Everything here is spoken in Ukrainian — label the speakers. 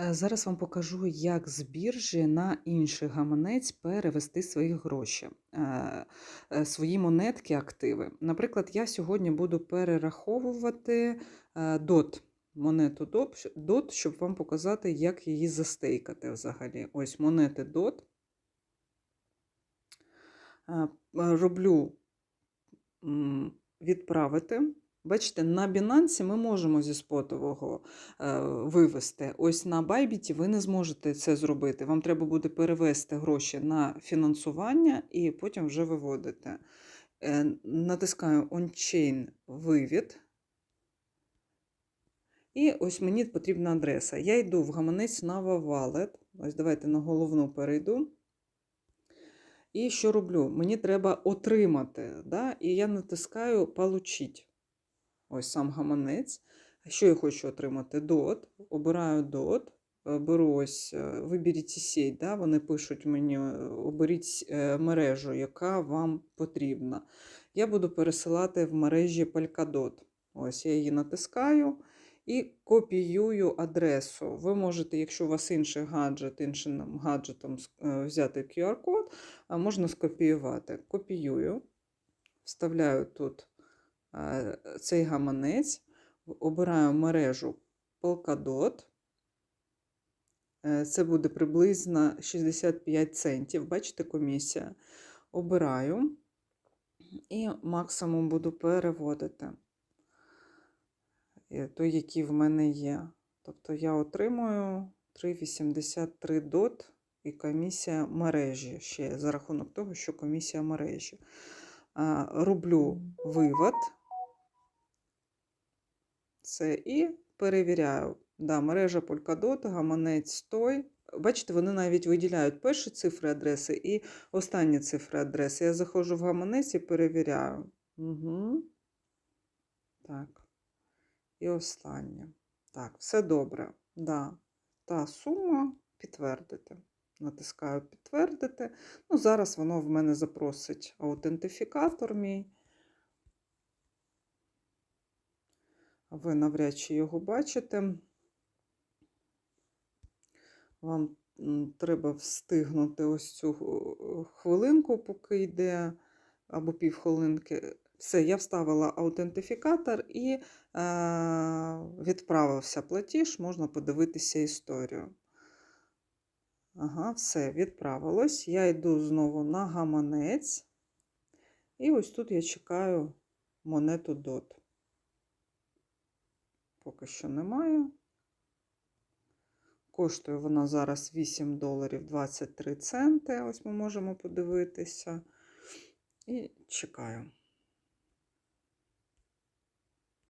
Speaker 1: Е, Зараз вам покажу, як з біржі на інший гаманець перевести свої гроші, е, е, свої монетки, активи. Наприклад, я сьогодні буду перераховувати DOT, монету DOT, щоб вам показати, як її застейкати взагалі. Ось монети DOT. Роблю відправити. Бачите, на Binance ми можемо зі спотового е, вивести. Ось на Bybit ви не зможете це зробити. Вам треба буде перевести гроші на фінансування і потім вже виводити. Е, натискаю On-Chain вивід. І ось мені потрібна адреса. Я йду в гаманець Nava Wallet. Ось давайте на головну перейду. І що роблю? Мені треба отримати. Да? І я натискаю Получить. Ось сам гаманець. Що я хочу отримати? DOT. Обираю DOT. е, Беру ось, е, виберіть сеть, да? вони пишуть мені, е, оберіть мережу, яка вам потрібна. Я буду пересилати в мережі Polkadot. Ось я її натискаю і копіюю адресу. Ви можете, якщо у вас інший гаджет, іншим гаджетом взяти QR-код, можна скопіювати. Копіюю, вставляю тут цей гаманець, обираю мережу Polkadot. Е, Це буде приблизно 65 центів. Бачите, комісія. Обираю і максимум буду переводити е, той, який в мене є. Тобто я отримую 3,83 дот і комісія мережі ще за рахунок того, що комісія мережі. Роблю вивод. Це і перевіряю. Да, мережа Polkadot, гаманець той. Бачите, вони навіть виділяють перші цифри адреси і останні цифри адреси. Я заходжу в гаманець і перевіряю. Угу. Так. І останнє. Так, все добре. Да. Та сума підтвердити. Натискаю підтвердити. Ну, зараз воно в мене запросить аутентифікатор мій. Ви навряд чи його бачите. Вам треба встигнути ось цю е, хвилинку, поки йде, або півхвилинки. Все, я вставила аутентифікатор і е, відправився платіж, можна подивитися історію. Ага, все, відправилось. Я йду знову на гаманець. І ось тут я чекаю монету DOT. Поки що немає. Коштує вона зараз 8 доларів 23 центи. Ось ми можемо подивитися. І чекаю.